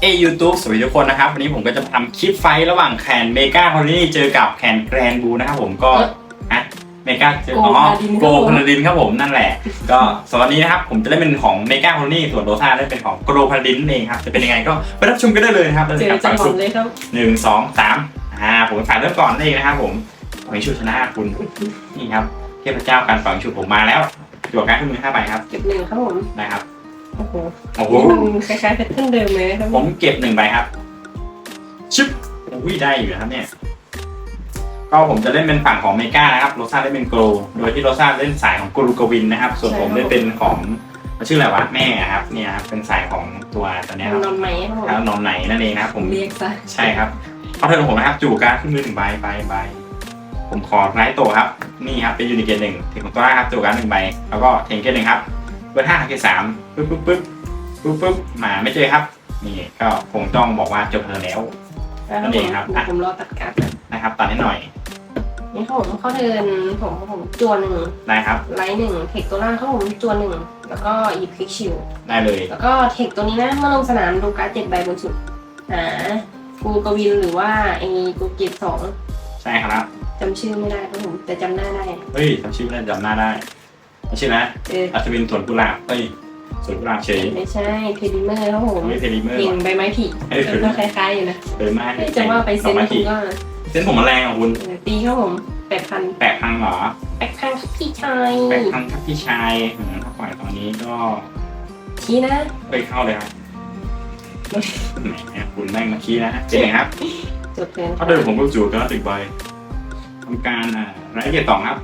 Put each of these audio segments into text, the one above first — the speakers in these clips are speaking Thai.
เอยูทูบสวัสดีทุกคนนะครับ วันนี้ผมก็จะทำคลิปไฟท์ระหว่างแคนเมกาคอลนี่เจอกับแคนแกรนบูนะครับผมก็เอ๊ะอะเมกาเจอโกอ๋อพาดินโกพาราดินครับผมนั่นแหละ ก็สำหรับวันนี้นะครับผมจะได้เป็นของเมกาคอลนี่ส่วนโรซ่าได้เป็นของโกรพาราดินนั่นเองครับจะเป็นยังไงก็ไปรับชมกันได้เลยนะครับแล้วเจคอรับจังฝั่งหวะสุดเลยครับหนึ่งสองสามอ่าผมฝ่ายเริ่มก่อนนั่นเองนะครับผมฝั่งชุดชนะคุณนี่ครับเทพเจ้าการฝั่งชุดผมมาแล้วจวกการขึ้นมือห้าใบครับเก็บหนึ่งครับผมนะครับ โอ้โหโอ้โหคล้ายๆแพทเทิร์นเดิมเลยนะครับผมเก็บหนึ่งใบครับ ชิปอุ้ยได้อยู่นะครับเนี่ย ก็ผมจะเล่นเป็นฝั่งของเมกานะครับ โรซ่าได้เป็นโกลโดยที่โรซ่าเล่นสายของกูรูกวินนะครับ ส่วนผมได้เป็นของมันชื่ออะไรวะแม่ครับเนี่ยครับเป็นสายของตัวตัวเนี้ยครับนอนไหมครับผมครับนอนไหนนั่นเองนะครับ ผมเรียกซะใช่ครับเพราะเธอของผมนะครับจู่การดขึ้นมือหนึ่งใบใบใบผมขอไลท์โตครับ นี่ครับเป็นยูนิเกตหนึ่งถึงของตัวแรกครับจู่การดหนึ่งใบแล้วก็เทงเกตหนึ่งครับ เบอร์ห้าเกตสามปึ๊บปึ๊บปึ๊บปึ๊บปึ๊บหมาไม่เจอครับ นี่ก็คงต้องบอกว่าจบเธอแล้วนั่นเองครับอะผมรอตัดการ์ดนะครับตัดให้หน่อยนี่ครับผมเข้าเดินผมผมจวนหนึ่งได้ครับไลท์หนึ่งเทคตัวล่างครับผมจวนหนึ่งแล้วก็หยิบคลิกชิลได้เลย แล้วก็เทคตัวนี้นะเมื่อลงสนามดูการ์ดเจ็ดใบบนสุดหากูกวินหรือว่าไอ้กูเก็บสองใช่ครับจำชื่อไม่ได้ครับผมแต่จำหน้าได้เฮ้ยจำชื่อไม่ได้จำหน้าได้ ไม่ใช่นะเอออัศวินสวนกุหลาบเฮ้ยสวนกุหลาบเฉยไม่ใช่เพดิเมอร์ครับผมไม่เทลิเมอร์ เก่งใบไม้ผลิเอ้ยก็คล้ายๆอยู่นะเออมากเอ้ยจะว่าไปเซ็นสองคุนาทีณก็เส้นผมมันแรงอะคุณเออตีครับผมแปดพันแปะพังเหรอแปดพันครับพี่ชายแปะพังครับพี่ชายอืมถ้าปล่อยตอนนี้ก็ชี้นะไปเข้าเลยครับแหมคุณแม่งมาขี้นะเป็นไงครับ จดเกินเขาเดินผมก็จู่ก็ตึกใบทำการอ่าไร้เกียรติสองครับ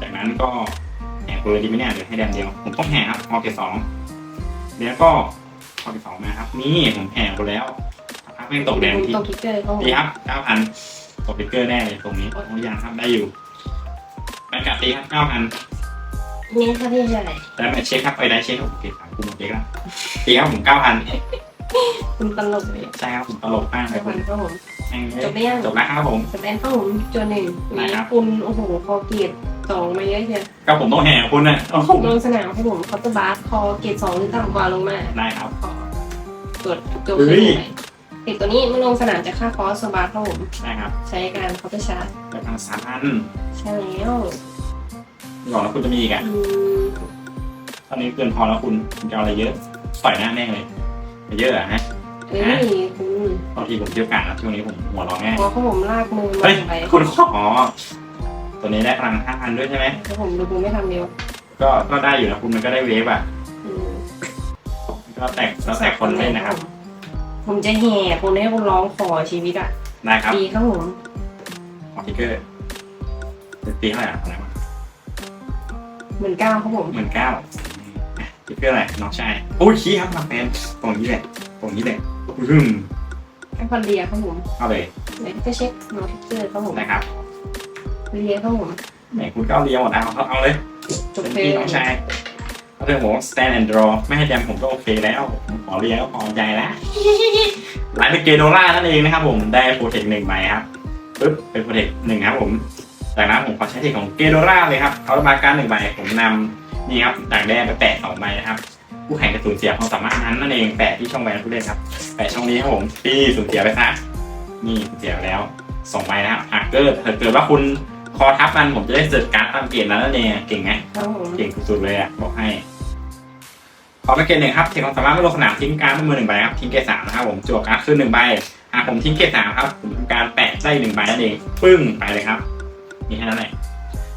จากนั้นก็ แห่เบอร์ดีไหมเนี่ยเดี๋ยวให้แดมเดียว ผมต้องแห่ครับออเกตสองแล้วก็ออเกตสองมาครับ นี่ผมแห่ไปแล้วพักเล่นตกแดงทีตกทิกเกอร์ครับผมดีครับเก้าพันตกติ๊กเกอร์แน่เลยตรงนี้โอ้ยยังครับได้อยู่แบงกัดตีครับเก้าพันนี่ค่ะพี่ชายแล้วมาเช็คครับไปได้เช็คครับโอเคสามคุณเช็คแล้วตีครับผมเก้าพันคุณตลกเลยใช่ครับผมตลกมากเลแปยดคุพัณนครับผมแม่งจบหรือยังจบแล้วครับผมสแตนครับผมจวนหนึ่งได้มีครับคุณโอ้โหคอเกียรติ สองมาเยอะเชียวก็ผมต้องแห่คุณนะต้องผมลงสนามครับผมคอตเตอร์บาสคอเกียรติสองหรือต่ำกว่าลงมาได้ครับขอตรวจโจมเฮ้ตียหน่อยเด็กตัวนี้เมื่อลงสนามจะค่าคอสบาร์ครับผมได้ครับ ใช้การเคาน์เตอร์ชาร์จไปทางสามพันใช่แล้วก่อนแล้วคุณจะมีอีกอะอืมตอนนี้เกินพอแล้วคุณคุณจะเอาอะไรเยอะต่อยหน้าแม่งเลยเยอะอะฮะเอ้ยคุณบางทีผมเที่ยวกาดนะช่วงนี้ผมหัวเร้อนแง่พอเขาผมลากมือเฮ้ยมาไปคุณอ๋อ ตัวนี้ได้พลังห้าพันด้วยใช่ไหมแล้วผมดูคุณไม่ทำเดียวก็ก็ได้อยู่นะคุณมันก็ได้เวฟอะ อืมก็แตกแล้วแต่คนเล่นนะครับ ผมจะแห่คุณให้คุณร้องขอชีวิตอะได้ครับดีครับผมออทิกเกอร์ตีเท่าไหร่อะอะไรวะเหมือนก้าวครับผมหมื่นเก้าทิกเกอร์อะไรน้องชายโอ้ยขี้ครับมาแฟนตรงนี้แหละตรงนี้แหละอืมแค่คนเรียครับผมเอาเลยเดี๋ยวก็เช็คโน้ตทิกเกอร์ครับผมนะครับ เรียครับผมไหนคุณก็เอาเรียวหมดเอาเอาเอาเลยจบเป็นเพลพี่งน้องชายเอาเรื่องผม stand and draw ไม่ให้แจมผมก็โอเคแล้วผมขอเรียก็พอใจแล้วไลน์เป็นเกโดล่านั่นเองนะครับผมได้โปรเทคหนึ่งใบครับปึ๊บเป็นโปรเทคหนึ่งครับผมจากนั้นผมขอใช้เทคของเกโดล่าเลยครับเขามาการหนึ่งใบผมนำนี่ครับด่างแดงไปแปะสองใบนะครับผู้แข่งจะสูญเสียความสามารถนั้นนั่นเองแปะที่ช่องแวนผู้เล่นครับแปะช่องนี้ครับผมที่สูญเสียไปซะนี่สูญเสียไปแล้วสองใบนะครับหากเกิดถ้าเกิดว่าคุณ คอทับมันผมจะได้เสิร์ชการ์ดตามเกมแล้วนั่นเองเก่งไหมครับผมเก่งสุดๆเลยอะบอกให้ขอไปเกณฑ์หนึ่งครับเทคความสามารถไม่ลงสนามทิ้งการ์ดด้วยมือหนึ่งใบครับทิ้งเกรดสามนะครับผมจั่วการ์ดขึ้นหนึ่งใบหากผมทิ้งเกรดสามครับผมทำการแปะได้หนึ่งใบนั่นเองปึ้งไปเลยครับนี่แค่นั้นแหละ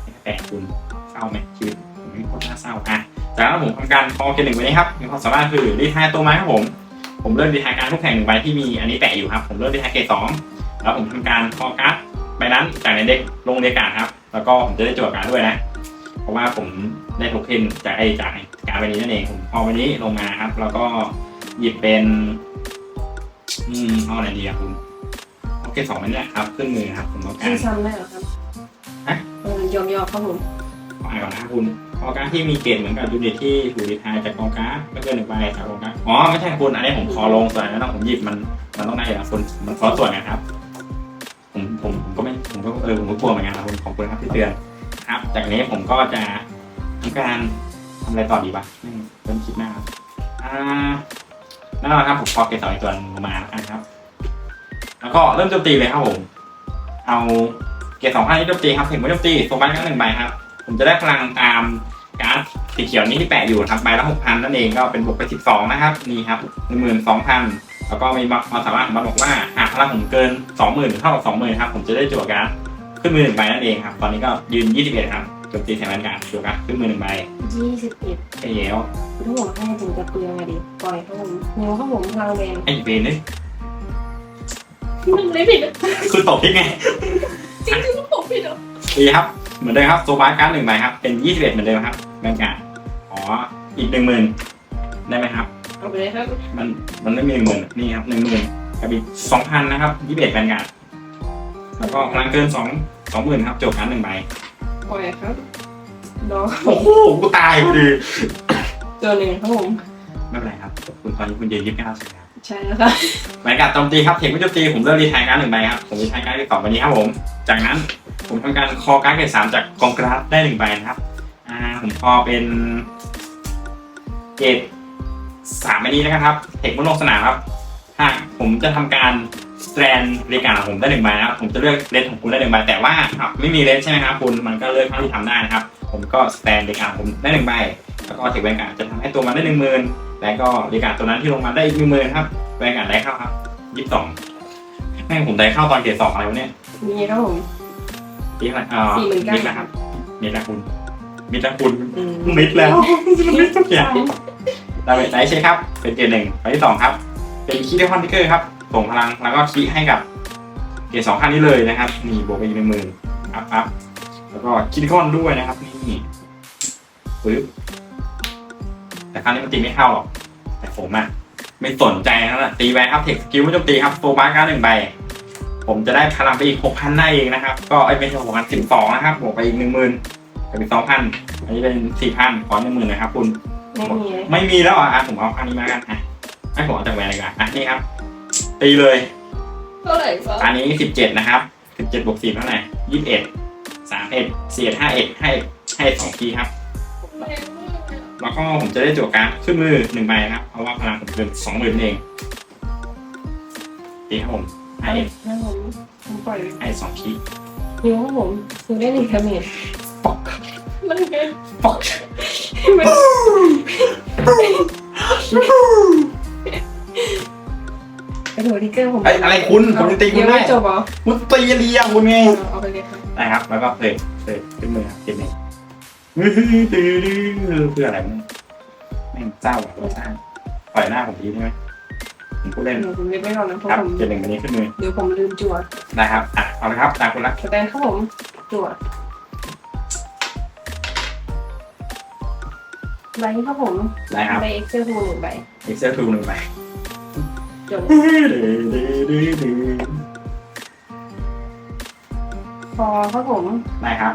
นี่แค่แปะคุณเศร้าไหมชีวิตผมไม่โคตรน่าเศร้าอะจากนั้นผมทำการคอเกณฑ์หนึ่งไว้นี้ครับมีความสามารถคือรีทายตัวไม้ครับผมผมเริ่มรีทายการดทุกแข่งหนึ่งใบที่มีอันนี้แปะอยู่ครับ ผมเริ่มรีทายเกรดสองแล้วผมทำการคอการ์ด ใบนั้นจากในเด็กลงเรียกการ์ดครับ แล้วก็ผมจะได้จั่วการ์ดด้วยนะ เพราะว่าผมได้โทเค็นจากไอ้จากการใบนี้นั่นเองผมเอาใบนี้ลงมาครับ แล้วก็หยิบเป็น อืมเอาอะไรดีอะคุณโอเคสองใบนี้แหละครับขึ้นมือครับ ผมต้องกาชื่รอซ้ำได้เหรอครับฮะ เออยอมยอมครับผม ขออ่านก่อนนะครับคุณกองการดที่มีเกณฑ์เหมือนกับยูนิตที่ถูกดีทายจากกองการดไม่เกินหนึ่งใบจากกองการดอ๋อไม่ใช่คุณอันนี้ผมขอลงส่วนอันนั้นผมหยิบมันมันต้องได้อย่างคุณมันขอส่วนกันครับ ผมผมก็ไม่ผมก็เออผมก็กลัวเหมือนกันนะคุณขอบคุณครับที่เตือนครับ จากนี้ผมก็จะทำการทำอะไรต่อดีวะเริ่มคิดหน้าครับอ่าแน่นอนครับผมพอเกสองอีกตัวหนึ่งมาแล้วกันครับ แล้วก็เริ่มโจมตีเลยครับผม เอาเกสองพันนี้โจมตีครับถึงไม่โจมตีโซบัสก็หนึ่งใบครับ ผมจะได้พลังตามการ์ดสีเขียวนี้ที่แปะอยู่ครับใบละหกพันนั่นเองก็เป็นบวกไปสิบสองนะครับนี่ครับหนึ่งหมื่นสองพัน แล้วก็มีความสามารถของมันบอกว่าหากพลังผมเกินสองหมื่นเท่ากับสองหมื่นครับผมจะได้จั่วการ์ดขึ้นมือหนึ่งใบนั่นเองครับ ตอนนี้ก็ยืนยี่สิบเอ็ดครับโจมตีแทนแวนการ์ดจั่วการ์ดขึ้นมือหนึ่งใบยี่สิบเอ็ดไอ้เหี้ยวถ้าผมให้ถึงจะเปลืองอะดิปล่อยครับผมนิ้วครับผมพลังแรงไอ้เวนนี่มันไม่ผิดอะคือตบพิกไงจริงๆผมผิดเหรอดีครับ เหมือนเดิมครับโซบาร์การ์ดหนึ่งใบครับเป็นยี่สิบเอ็ดเหมือนเดิมครับแวนการ์ดอ๋ออีกหนึ่งหมื่นได้ไหมครับ เอาไปเลยครับมันมันไม่มีหนึ่งหมื่นนี่ครับหนึ่งหมื่นกับอีกสองพันนะครับยี่สิบเอ็ดแวนการ์ดแล้วก็พลังเกินสองสองหมื่นครับจบการ์ดหนึ่งใบปล่อยครับดอกโอ้โหกูตายพอดีตัวหนึ่งครับผมไม่เป็นไรครับ คุณตอนนี้คุณยืนยี่สิบเก้าสิครับใช่แล้วครับแวนการ์ดโจมตีครับเทคไม่โจมตีผมเลือกรีไทายการ์ดหนึ่งใบครับผมรีไทายการ์ดที่สองใบนี้ครับผม จากนั้นผมทำการคอการ์ดเกรดสามจากกองกราฟได้หนึ่งใบนะครับ อ่าผมคอเป็นเกรด สามใบนี้นะครับเทคเมื่อลงสนามครับหากผมจะทำการสแตนเรียกการของผมได้หนึ่งใบนะครับผมจะเลือกเลนของคุณได้หนึ่งใบแต่ว่าครับไม่มีเลนใช่ไหมครับคุณมันก็เลือกเท่าที่ทำได้นะครับ ผมก็สแตนเรียกการของผมได้หนึ่งใบแล้วก็เทคแวนการ์ดจะทำให้ตัวมันได้หนึ่งหมื่นแล้วก็เรียกการตัวนั้นที่ลงมาได้อีกหนึ่งหมื่นครับแวนการ์ดได้เข้าครับยี่สิบสองแม่งผมได้เข้าตอนเกรดสองอะไรวะเนี่ยมีครับผมปีอะไรเอ่อสี่หมื่นเก้ามิดนะครับมิดละคุณมิดละคุณอืมมิดแล้วมิดทุกอย่าง ดาเมจไนท์ใช่ครับ เป็นเกรดหนึ่งใบที่สองครับ เป็นคีย์เดคอนทิกเกอร์ครับ ส่งพลังแล้วก็คีย์ให้กับเกรดสองขั้นนี้เลยนะครับ นี่บวกไปอีกหนึ่งหมื่นอัพอัพแล้วก็คีย์เดคอนด้วยนะครับ นี่ปึ๊บแต่ครั้งนี้มันตีไม่เข้าหรอก แต่ผมอะไม่สนใจนั่นแหละตีแวนครับเทคสกิลไม่จมตีครับโฟบาร์การหนึ่งใบ ผมจะได้พลังไปอีกหกพันได้เองนะครับ ก็ไอ้ยไม่ใช่หกพันสิบสองนะครับบวกไปอีกหนึ่งหมื่นกับอีกสองพันอันนี้เป็นสี่พันขอหนึ่งหมื่นนะครับคุณ ไม่มีเลยไม่มีแล้วอะอะผมเอาอันนี้มากันอะให้ผมเอาจากแวนเลยดีกว่าอะนี่ครับ ตีเลย เท่าไหร่ครับอันนี้สิบเจ็ดนะครับสิบเจ็ดบวกสี่เท่าไหร่ยี่สิบเอ็ดสามเอ็ดสี่เอ็ดห้าเอ็ดให้ให้สองทีครับ แรงมากเลยอะแล้วก็ผมจะได้จั่วการ์ดขึ้นมือหนึ่งใบนะครับ เพราะว่าพลังผมเป็นสองหมื่นเองตีครับผมให้ครับผมผมปล่อยให้สองทีนิ้วครับผมคือได้หนึ่งดาเมจปอก มันเป็นปอกมันกระโดดทิกเกอร์ผมไอ้ยอะไรคุณผมจะตีคุณยังได้ไม่จบเหรอคุณตีเรียคุณไงเอาไปเลยครับได้ครับ แล้วก็เพลทเพลทขึ้นมือครับเกมนี้เพื่ออะไรมึงแม่งเจ้าอะรสชาติปล่อยหน้าผมทีได้ไหมผมพูดเล่นเดี๋ยวผมเรียกไว้ก่อนนะเพราะครับผมเกมหนึ่งวันนี้ขึ้นมือเดี๋ยวผมลืมจั่วได้ครับอะเอาละครับตามคุณละ สแตนครับผมจั่ว ใบครับผมได้ครับ ใบเอ็กเซลทูหนึ่งใบ Excel tool หนึ่งใบจดพอครับผมได้ครับ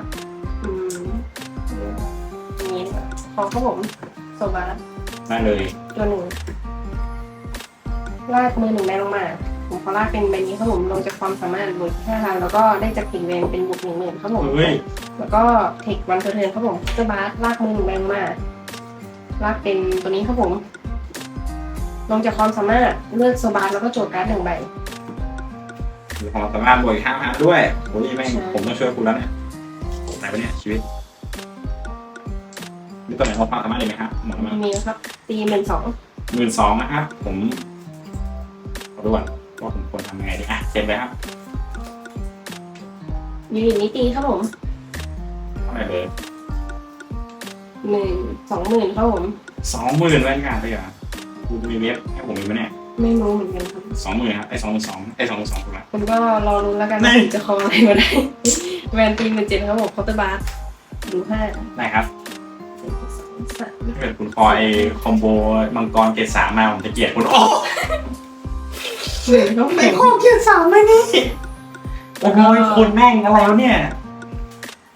อืมนี่พอครับผมโซบาได้เลย ตัวหนึ่งลากมือหนึ่งใบลงมา ผมขอลากเป็นใบนี้ครับผมลงจากความสามารถบวกห้าพันแล้วก็ได้จากกิ่งเวนเป็นบวกหนึ่งหมื่นครับผมเฮ้ยแล้วก็เทควันเทอร์เทิร์นครับผมเจ้าบาสลากมือหนึ่งใบลงมา ลากเป็นตัวนี้ครับผม ลงจากความสามารถเลือกโซบาสแล้วก็โจทย์การ์ดหนึ่งใบ มีความสามารถบวกอีกห้าพันด้วยโอ้ยแม่งใช่ ผมต้องช่วยคุณแล้วเนี่ยไหนวะเนี่ยชีวิตมีตัวไหนความสามารถอีกไหมครับหมดแล้วมั้งมีครับ ตีเป็นสองหมื่นสองนะครับผมขอดูก่อนว่าผมควรทำยังไงดีอะเซ็นไปครับยูนิตนี้ตีครับผมเท่าไหร่เลย หมื่นสองหมื่นครับผมสองหมื่นแว่นกันเลยเหรอคุณมีเว็บให้ผมมีไหมเนี่ยไม่รู้เหมือนกันครับสองหมื่นครับไอ้สองหมื่นสองไอ้สองหมื่นสองถูกไหมคุณก็รอรู้แล้วกันนี่ว่าจะคออะไรมาได้ แวนตีเป็นเจ็ดครับผมเคาน์เตอร์บาร์ดูห้าได้ครับสามถ้าเกิดคุณพอไอ้คอมโบมังกรเกรดสามมาผมจะเกลียดคุณโอ้หนึ่งครับผมไม่พอเกรดสามเลยนี่โอ้ยคุณแม่งอะไรวะเนี่ย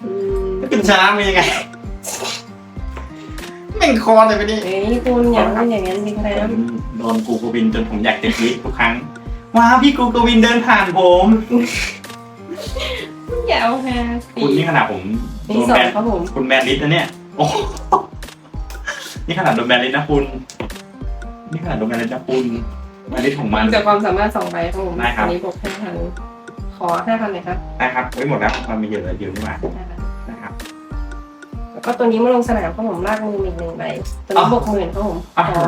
อืมเป็นชนะมียังไง แม่งคอเลยไปดิเอ้ยคุณอย่าพูดอย่างนั้นสิครับโดนกูโกวินจนผมอยากจะกรี๊ดทุกครั้ง ว้าวพี่กูโกวินเดินผ่านผมอย่าเอาฮาคุณนี่ขนาดผมโดนี่นสอแบงนครับผมคุณแบนลิสนะเนี่ยโอ้โหนี่ขนาดโดนแบนลิสนะคุณ นี่ขนาดโรงงานเลยนะคุณอันนี้ของมันจากความสามารถสองใบครับผมได้ครับอันนี้บวกห้าพันขอห้าพันเลยครับนะครับไว้ยหมดแล้วมันมีเยอะเลยเดียวนี่หว่าห้า ก็ตัวนี้เมื่อลงสนามครับผมลากมืออีกหนึ่งใบตัวนี้อ๋อบวกหมื่นครับผมอ้าวขอ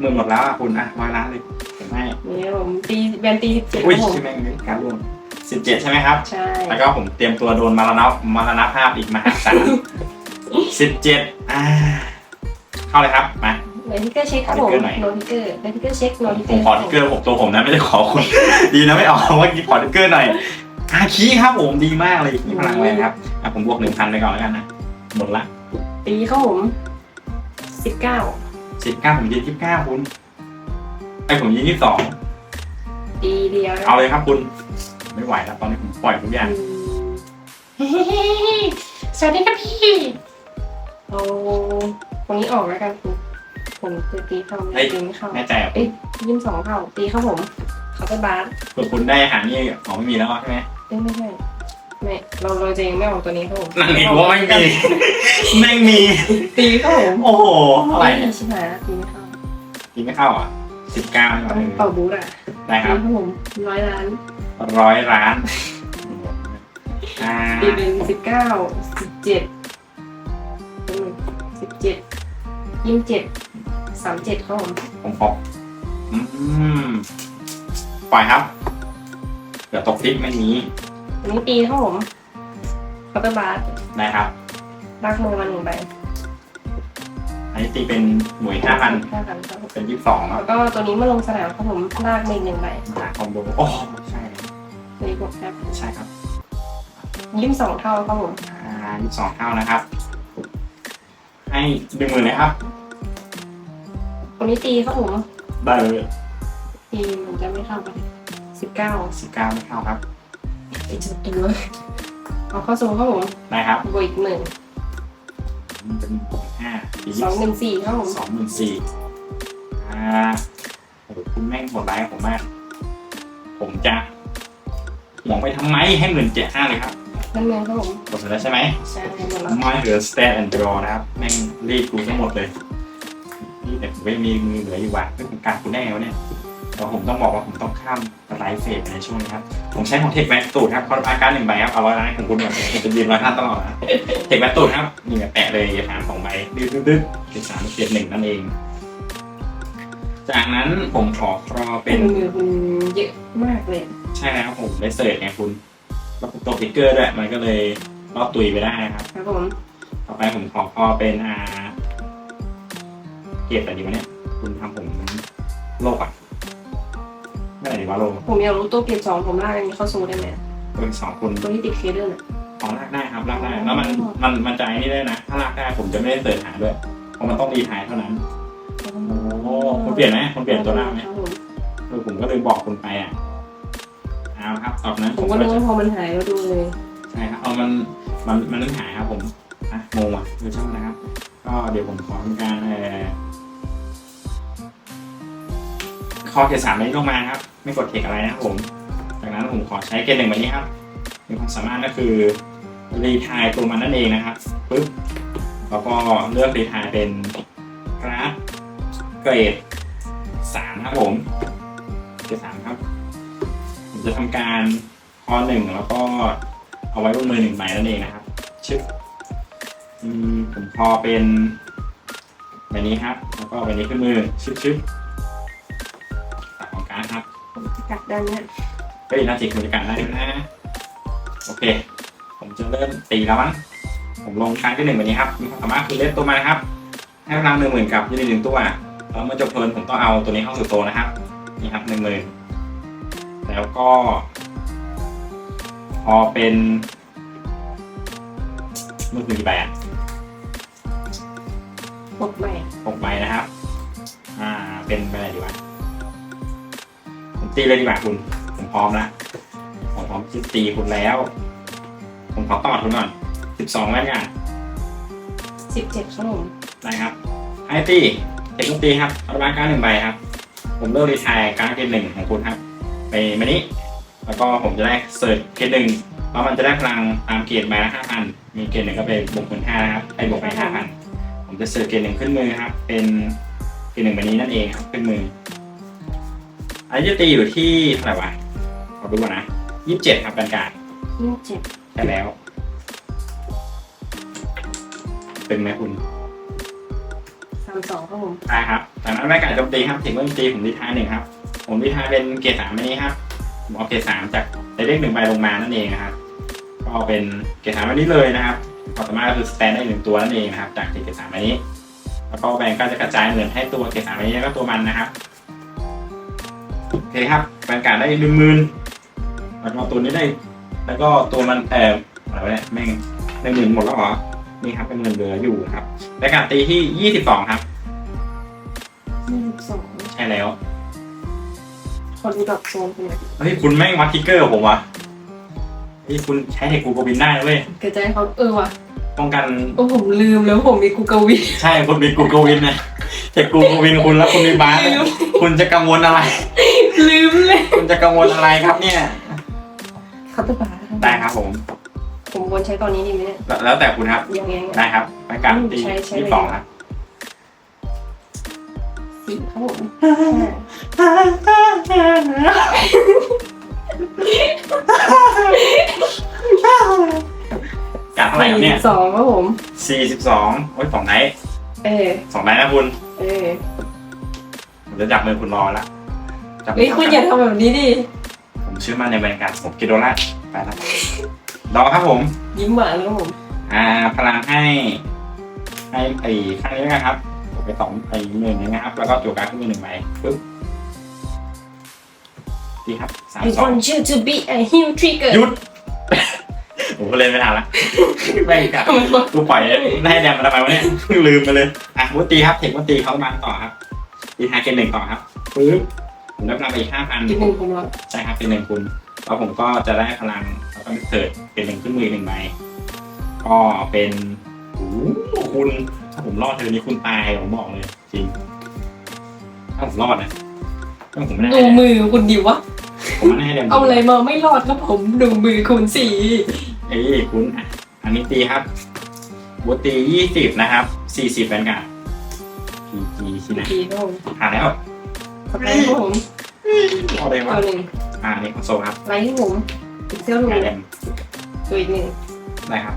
หมื่นหมดแล้วอะคุณอะร้อยล้านเลยเห็นไหมนี่ครับผมตีแบนตีสิบเจ็ดคอุ้ยรับผมใช่ไหมการรวมสิบเจ็ดใช่ไหมครับ ใช่แล้วก็ผมเตรียมตัวโดนมรณะมรณภาพอีกมหาศาลสิบเจ็ดอ่าเข้าเลยครับมาเดี๋ยวทิกเกอร์เช็คครับผมขอทิกเกอร์หน่อยโนทิกเกอร์เดี๋ยวทิกเกอร์เช็คโนทิกผเกอมร์ขอทิกเกอร์ผมตัวผมนะไม่ได้ขอคุณ ดีนะไม่ออกเมื่อกี้ขอทิกเกอร์หน่อยอาคีครับผมดีมากเลยมีพลังเลยครับอะผมบวกหนึ่งพันไปก่อนแล้วกันนะ หมดละตีครับผมสิบเก้าสิบเก้าผมยืนยี่สิบเก้าคุณไอผมยืนยี่สิบสองตีเดียวนะเอาเลยครับคุณ ไม่ไหวแล้วตอนนี้ผมปล่อยทุกอย่างอืมสวัสดีครับพี่เอาตรงนี้ออกแล้วกันคุณผมจะตีเข้าไม่ตีไม่เข้าแน่ใจเหรอเอ้ยยิ้มสองเท่าตีครับผมเขาเป็นบาสเผื่อคุณได้อาหารนี่ของไม่มีแล้วใช่ไหมเอ้ยไม่ใช่ ไม่เราเราจะยังไม่ออกตัวนี้ครับผมนั่นเองว่าไม่มีไม่มีตีครับผมโอ้โหเท่าไหร่ไม่เนี่ยใช่ไหมตีไม่เข้ากินไม่เข้าอะสิบเก้าต้องเป่าบูทอะได้คตีรับครับผมร้อยล้านร้อยล้านอ่าตีเป็นสิบเก้าสิบเจ็ดสิบเจ็ดยี่สิบเจ็ดสามเจ็ดครับผมผมขออืมปล่อยครับเดี๋ยวตกพลิกไม่มี อันนี้ตีครับผมเขาเป็นบาสได้ครับลากมือมาหนึ่งใบอันนี้ตีเป็นหน่วยห้าพันห้าพันครับผมเป็นยี่สิบสองแล้วแล้วก็ตัวนี้มาลงสนามครับผมลากมือหนึ่งใบมาคอมโบโอ้ใช่ตัวนี้บวกครับใช่ครับยิ้มสองเท่าครับผมอ่ายี่สิบสองเท่านะครับ ให้หนึ่งหมื่นเลยครับ ตัวนี้ตีครับผมได้เลยตีเหมันจะไม่เข้าไปสิบเก้าสิบเก้าไม่เข้าครับ อีกจุดตัวเอาเข้าสูงครับผมได้ครับบวกอีกหนึ่งเป็นห้าสองหนึ่งสี่ครับผมสองหมื่นสี่อ่าโอ้โหคุณแม่งโหดร้ายกับผมมาก ผมจะหวงไปทำไมให้หมื่นเจ็ดห้าเลยครับนั่นเองครับผมกดเสร็จแล้วใช่ไหมใช่หมดแล้วไม่เหลือ stand and draw นะครับ แม่งรีดกูทั้งหมดเลยนี่แต่ผมไม่มีมือเหลืออยู่ว่ะเป็นการกูแน่วะเนี่ยแต่ผมต้องบอกว่าผมต้องข้ามไล ฟ์เฟสในช่วงนี้ครับผมใช้ของเทคแบ็กตูดครับคอร์อาการหนึ่งใบครับเอาร้อยล้านของคุณแบบผมจะยืนร้อยล้านตลอดนะเทคแบ็กตูดครับนี่แปะเลยฐานสองใบดื้อดื้อเป็นสามเจ็ดหนึ่งนั่นเอง จากนั้นผมขอครอเป็เป็นนมือคุณเยอะมากเลย ใช่แล้วผมได้เสิร์ชไงคุณแล้วผมตกติ๊กเกอร์ด้วยมันก็เลยรอบตุยไปได้นะครับครับผมต่อไปผมขอพอเป็นอ่าเกียรติอะไรดีวะเนี่ยคุณทำผมโลกอะไม่ไห นดีวะโลกผมอยากรู้ตัวเกรดสองผมลากอันนี้เข้าสูได้ไหมเป็นสองคนตัวที่ติดเคเดอร์น่ะของลากได้ครับลากได้แล้วมันอ๋อมันมันจะไอ้นี่ได้นะ ถ้าลากได้ผมจะไม่ได้เสิร์ชหาด้วยเพราะมันต้องรีไทายเท่านั้นโอ้คุณเปลี่ยนไหมคุณเปลี่ยนตัวหน้าไหมครับผมเออผมก็ลืมบอกคุณไปอะเอาครับตอบนั้นผมก็นึกว่าพอมันหายแล้วดูเลยใช่ครับเอามันมันมันนึกหายครับผมอะงงอะคือช่างนะครับ ก็เดี๋ยวผมขอทำการเอ่อ ข้อเกรดสามนี้ลงมาครับ ไม่กดเทคอะไรนะครับผม จากนั้นผมขอใช้เกรดหนึ่งแบบนี้ครับมีความสามารถก็คือรีทายตัวมันนั่นเองนะครับปึ๊บแล้วก็เลือกรีทายเป็นกราฟเกรดสามครับผมเกรดสามครับผมจะทำการคอหนึ่งแล้วก็เอาไว้บนมือหนึ่งใบนั่นเองนะครับชึบอืมผมพอเป็นแบบนี้ครับ แล้วก็แบบนี้ขึ้นมือชึบชึบ การดครับผมจะกัดด้านเนี้ยเฮ้ยน่าจิตคุณจะการได้นะ โอเค ผมจะเริ่มตีแล้วมั้ง ผมลงครั้งที่หนึ่งแบบนี้ครับมีความสามารถคือเล่นตัวมานะครับ ให้พลังหนึ่งหมื่นกับยืนหนึ่งตัวแล้วเมื่อจบเทิร์นผมต้องเอาตัวนี้เข้าสู่โตนะครับ นี่ครับหนึ่งหมื่นแล้วก็ พอเป็นมือคือกี่ใบอะหกใหม่หกใบนะครับ อ่า เป็นไปไหนดีวะผม ตีเลยดีกว่าคุณ ผมพร้อมแล้วผมพร้อมที่ตีคุณแล้ว ผมขอตอดคุณก่อนสิบสองแล้วกันสิบเจ็ดครับผมได้ครับไอตีเทคนิคตีครับเอาบ้านการดหนึ่งใบครับ ผมเลือกรีไทายการดเกรดหนึ่งของคุณครับ ไปมานี้ แล้วก็ผมจะได้เสิร์ชเกรดหนึ่งแล้วมันจะได้พลังตามเกรดใบละห้าพันมีเกรดหนึ่งก็ไปบวกคูณห้านะครับไปบวกไปห้าพันผมจะเสิร์ชเกรดหนึ่งขึ้นมือครับ เป็นคือหนึ่งใบนี้นั่นเองครับขึ้นมือ อันนี้จะตีอยู่ที่เท่าไหร่วะขอดูก่อนนะยี่สิบเจ็ดครับการการยี่สิบเจ็ดใช่แล้ว เป็นไหมคุณสามสองครับผมใช่ครับจากนั้นแม่การโจมตีครับถึงเมื่อโจมตีผมดีทายหนึ่งครับ ผมดีทายเป็นเกรดสามอันนี้ครับผมเอาเกรดสามจากเลขหนึ่งใบลงมานั่นเองนะครับก็เอาเป็นเกรดสามอันนี้เลยนะครับความสามารถก็คือสแตนได้หนึ่งตัวนั่นเองนะครับ จากเกรดสามอันนี้ แล้วก็แบงก์ก็จะกระจายเงินให้ตัวเกรดสามอันนี้แล้วก็ตัวมันนะครับโอ เคครับแบงก์การได้หนึ่งหมื่นแล้วก็ตัวนี้ได้ แล้วก็ตัวมันเอ่ออะไรวะเนี่ยแม่งหนึ่งหมื่นหมดแล้วเหรอ นี่ครับเป็นเงินเหลืออยู่ครับและการตีที่ยี่สิบสองครับ ยี่สิบสองใช่แล้ว คนดูดอกโซนเป็นไงเฮ้ยคุณแม่งวัดทิกเกอร์กับผมวะเฮ้ยคุณใช้เทคกูโกบินได้นะเว้ยกระจายเขาเออว่ะป้องกันโอ้ผมลืมแล้วผมมีกูเกาวิใช่คุณมีกูโกวินนะเทคกูโกวินคุณแล้วคุณมีบาสเนี่ยคุณจะกังวลอะไร ลืมเลย คุณจะกังวลอะไรครับเนี่ยคัตเตอร์บาร์ได้ครับผม ผมควรใช้ตอนนี้ดีไหมเนี่ยแล้วแล้วแต่คุณครับ ยังไงได้ครับไปการตีใช้ใช้ยี่สิบสองครับสี่ครับผมการเท่าไหร่ครับเนี่ยสองครับผม สี่สิบสองโอ้ยสองไนท์เออสองไนท์นะคุณ เออผมจะจับมือคุณรอละ จับมืเฮ้ยคุณอย่าทำแบบนี้ดิ ผมเชื่อมั่นในบรรยากาศผมกิโดละไปแล้วรอครับผม ยิ้มหวานเลยครับผม อ่า พลังให้ ให้ไอ้ข้างนี้นะครับผมไปสองไอ้หนึ่งนะครับ แล้วก็จั่วการ์ดขึ้นมือหนึ่งใบปึ๊บดีครับสาม I สอง want you to be a heel trigger หยุด ผมก็เล่นไม่ทันละแม่งกัดกูปล่อยให้แดมมาทำไมวะเนี่ยเพิ่งลืมไปเลย อะวุตีครับ เทควุตีเขามาต่อครับ ดีทาเกนหนึ่งต่อครับปึ๊บ ผมได้พลังไปอีกห้าพันอีกหนึ่งผมรอใช่ครับเป็นหนึ่งคุณแล้วผมก็จะได้พลังแล้วก็เสิร์ชเป็นหนึ่งขึ้นมือหนึ่งใบก็เป็นโอ้โหคุณถ้าผมรอดเธอนี้คุณตายผมบอกเลยจริง ถ้าผมรอดนะถ้าผมไม่ได้ดูมือคุณดิวะผมไม่ได้ให้เดมเอาอะไรมาไม่รอดครับผมดูมือคุณสี่เอ้ยคุณอะอันนี้ตีครับบัวตียี่สิบนะครับสี่สิบเป็นกันพีจีสินะดีครับผมผ่านแล้วสเปนครับผม เอาเลยตัวะวหนึ่งอ่าอันนี่คอนโซลครับไลท์ครับผมอีกเซลล์หนึ่งงานเดมตัวอีกหนึ่งได้ครับ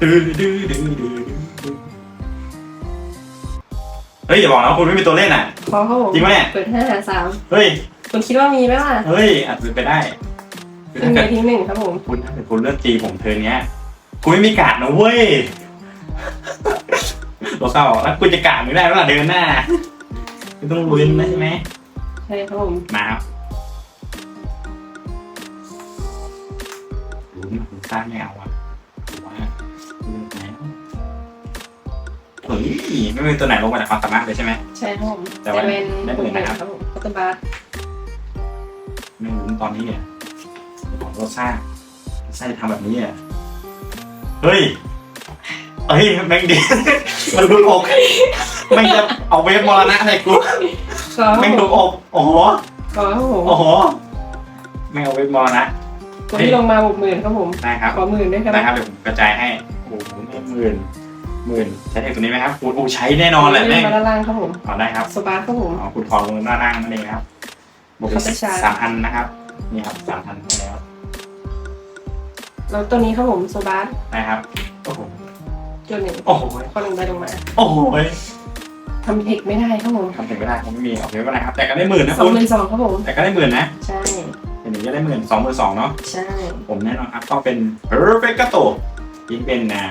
ดื้อดื้อดื้อดื้อดื้อเฮ้ยอย่าบอกนะว่าคุณไม่มีตัวเล่นอะ พอครับผมจริงปะเนี่ย เปิดห้าหาสามเฮ้ย คุณคิดว่ามีไหมล่ะเฮ้ยอาจจะเป็นไปได้คือเป็นถ้าเมเกิดทีหนึ่งครับผมคุณถ้าเกิดคุณเลือกตีผมเธอเนี้ย คุณไม่มีการ์ดนะเว้ย ตัวเข้าแล้วคุณจะการ์ดไม่ได้แล้วล่ะเดินหน้าคุณต้องลุ้นนะใช่ไหมใช่ครับผมมาครับลุ้นคุณสร้างไม่เอาอะผมว่าเลือกแล้วเฮ้ยไม่มีตัวไหนลงมาจากความสามารถเลยใช่ไหม ใช่ครับผมแต่ว่าจะเป็นได้หมื่นนะครับครับผมคัตเตอร์บาร์ไม่ลุ้นตอนนี้เนี่ยของรถซ่าซ่าจะทำแบบนี้อะเฮ้ย เฮ้ยแม่งดีมันดูอกแม่งจะเอาเวฟมรณะใส่กูก็แม่งดูอกโอ้โหก็ครับผมโอ้โหแม่งเอาเวฟมรณะตัวที่ลงมาหกหมื่นครับผมได้ครับขอหมื่นด้วยครับได้ครับเดี๋ยวผมกระจายให้โอ้โหไม่หมื่นหมื่นใช้เทคตัวนี้ไหมครับคุณอูใช้แน่นอนแหละแม่งมาด้านล่างครับผมเอาได้ครับสบาร์ครับผมเอาคุณขอลงหน้าล่างนั่นเองครับบวกเขาจะใช้สามพันนะครับนี่ครับสามพันให้แล้วแล้วตัวนี้ครับผมโซบาร์นะครับโอ้โห จุดหนึ่งโอ้โหข้อลงไปลงมาโอ้โหทำเทคไม่ได้ครับผมทำถึงไม่ได้ผมไม่มีออกเยอะก็ได้ครับ แต่ก็ได้หมื่นนะสองคุณหมื่นสองครับผม แต่ก็ได้หมื่นนะใช่เห็นหนึ่งจะได้หมื่นสองหมื่นสองเนาะใช่ ผมแน่นอนครับต้องเป็น perfecto ยิ่งเป็นอ่า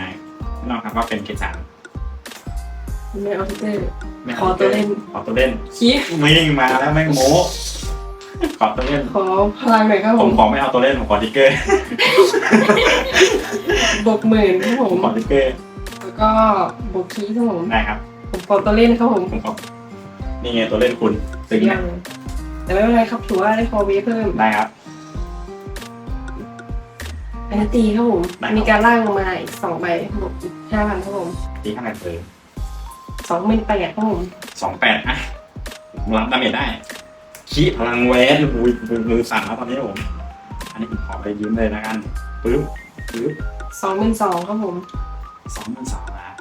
แน่นอนครับว่าเป็นเกรดสามไม่เอาทิเตอร์ ไม่ขอตัวเล่น ขอตัวเล่นคิดไม่มาแล้วแม่งโม้ขอตัวเล่น ขอพลังหน่อยครับผผมมขอไม่เอาตัวเล่นผมขอติ๊กเกอร์บวกหมื่นครับผผมมขอติ๊กเกอร์แล้ว ก็บวกคีย์ครับผมได้ครับ ผมขอตัวเล่นครับผมผมขอนี่ไงตัวเล่นคุณตึงเยี่ยนะมแต่ไม่เป็นไรครับถือว่าได้คอเวฟเพิ่มได้ครับ อันนี้ตีครับผม ได้ครับ มีการล่างลงมาอีกสองใบบวกอีกห้าพันครับผมตีข้างในเปิดสองหมื่นแปดครับผมสองแปดอะผมรับดาเมจได้ขี้พลังเวสอุ้ยมือสั่นแล้วตอนนี้ผม อันนี้ผมขอไปยืมเลยนะกันปึ๊บปึ๊บสองหมื่นสองครับผม สองหมื่นสองนะ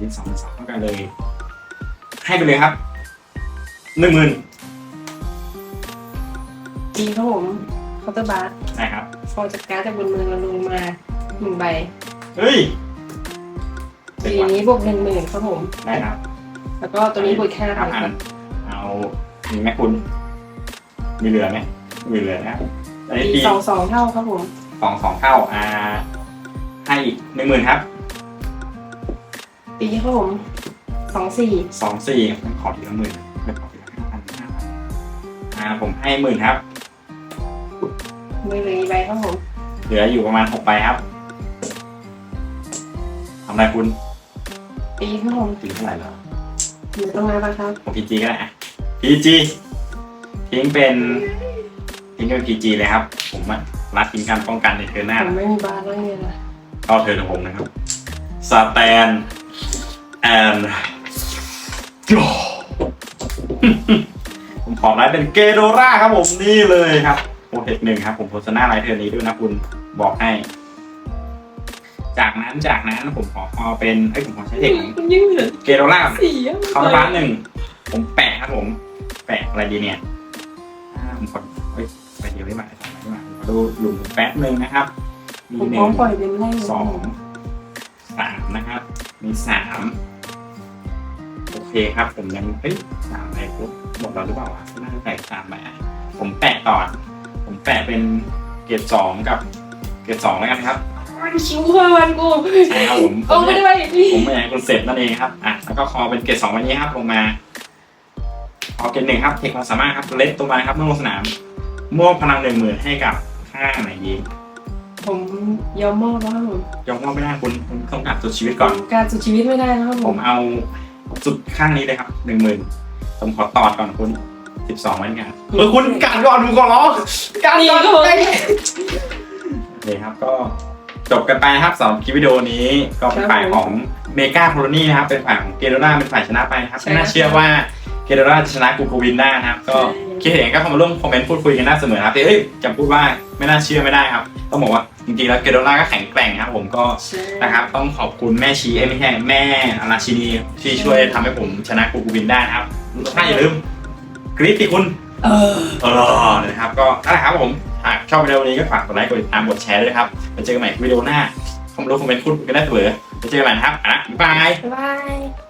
ชิ้นสองสองเท่ากันเลย ให้ไปเลยครับหนึ่งหมื่นตีครับผมเคาน์เตอร์บาร์ได้ครับฟอจากการ์ดจากบนมือเราลงมาหนึ่งใบเฮ้ยตีนี้บวกหนึ่งหมื่นครับผม ได้ครับแล้วก็ตัวนี้บวกห้าห้าพันพันเอามีไหมคุณ มีเหลือไหมมีเหลือนะอันนี้ตีตีสองสองเท่าครับผมสองสองเท่าอ่าให้อีกหนึ่งหมื่นครับ ตีครับผมสองสี่สองสี่ผมขอทีละหมื่นไม่ขอทีละห้าพันห้าพันอ่าผมให้หมื่นครับ มือเหลยใบครับผมเหลืออยู่ประมาณหกใบครับทำอะไรคุณตีครับผมตีเท่าไหร่เหรอหรือต้องมาบ้างครับ ผมพีจีก็ได้อะพีจีทิ้งเป็นทิ้งเป็นพีจีเลยครับ ผมอะรัดทิ้งการป้องกันในเทอร์หน้าผมไม่มีบาร์แล้วเนี่ยนะเข้าเทิร์นของผมนะครับสแตน แอนผมขอไลฟ์เป็นเกโดราครับผมนี่เลยครับโปรเทคหนึ่งครับ ผมโฆษณาไลฟ์เทอร์นี้ด้วยนะคุณบอกให้ จากนั้นจากนั้นผมขอพอเป็นเอ้ยผมขอใช้เทคของมันยิ่งเหลือเกโดราสี่อะเขาบ้านหนึ่งผมแปะครับผม แปะอะไรดีเนี่ยอ่าผมขอเฮ้ยไปเดียวไม่มาสองไม่มาผมขอดูหลุมแป๊บหนึ่งนะครับ มีผมหพร้อนึ่มงปล่อยเป็นแรกสองสามนะครับ มีสามโอ เคครับ ผมยังเฮ้ยสามใบปุ๊บหมดแล้วหรือเปล่าวะน่าจะแตกสามใบอะผมแปะก่อน ผมแปะเป็นเกรดสองกับเกรดสองแล้วกันครับชิวเพื่อนกูใช่ครับผมโอ้ไม่ได้ไปผมไม่อยากให้คุณเสร็จนั่นเองครับอะแล้วก็คอเป็นเกรดสองวันนี้ครับลงมาคอเกรดหนึ่งครับเทคความสามารถครับเล็กตัวมาครับเมื่อลงสนามม่วงพลังหนึ่งหมื่นให้กับข้างไหนดีผมยอมมอบแล้วครับผมยอมมอบไม่ได้คุณคุณต้องการสุดชีวิตก่อน การสุดชีวิตไม่ได้นะครับผผมมเอา สุดข้างนี้เลยครับหนึ่งหมื่นผมขอตอดก่อนคุณสิบสองวันกันเออคุณการก่อนผมขอร้องการนี่ก่อนครับผมโอเคครับก็จบกันไปนะครับสำหรับคลิปวิดีโอนี้ก็เป็นฝ่ายของเมกาโคโลนีนะครับ เป็นฝ่ายของเกโดราเป็นฝ่ายชนะไปนะครับไม่น่าเชื่อว่าเกโดราจะชนะกูกูวินได้นะครับ ก็คิดเห็นก็เข้ามาร่วมคอมเมนต์พูดคุยกันได้เสมอนะครับแต่เอ้ยจะพูดว่าไม่น่าเชื่อไม่ได้ครับ ต้องบอกว่า จริงๆแล้วเกโดราก็แข็งแกร่งนะครับผมก็นะครับต้องขอบคุณแม่ชีเอ้ยไม่ใช่แม่อาราชินีที่ช่วยทำให้ผมชนะกูกูบินได้นะครับถ้าอย่าลืมกรี๊ดติคุณเออเออนะครับก็นั่นแหละครับผมหากชอบวิดีโอนี้ก็ฝากกดไลค์กดติดตามกดแชร์ด้วยครับไปเจอกันใหม่วิดีโอหน้าคอมรู้คอมเมนต์พูดกันได้เสมอไปเจอกันใหม่นะครับอะบ๊ายบาย บ๊ายบาย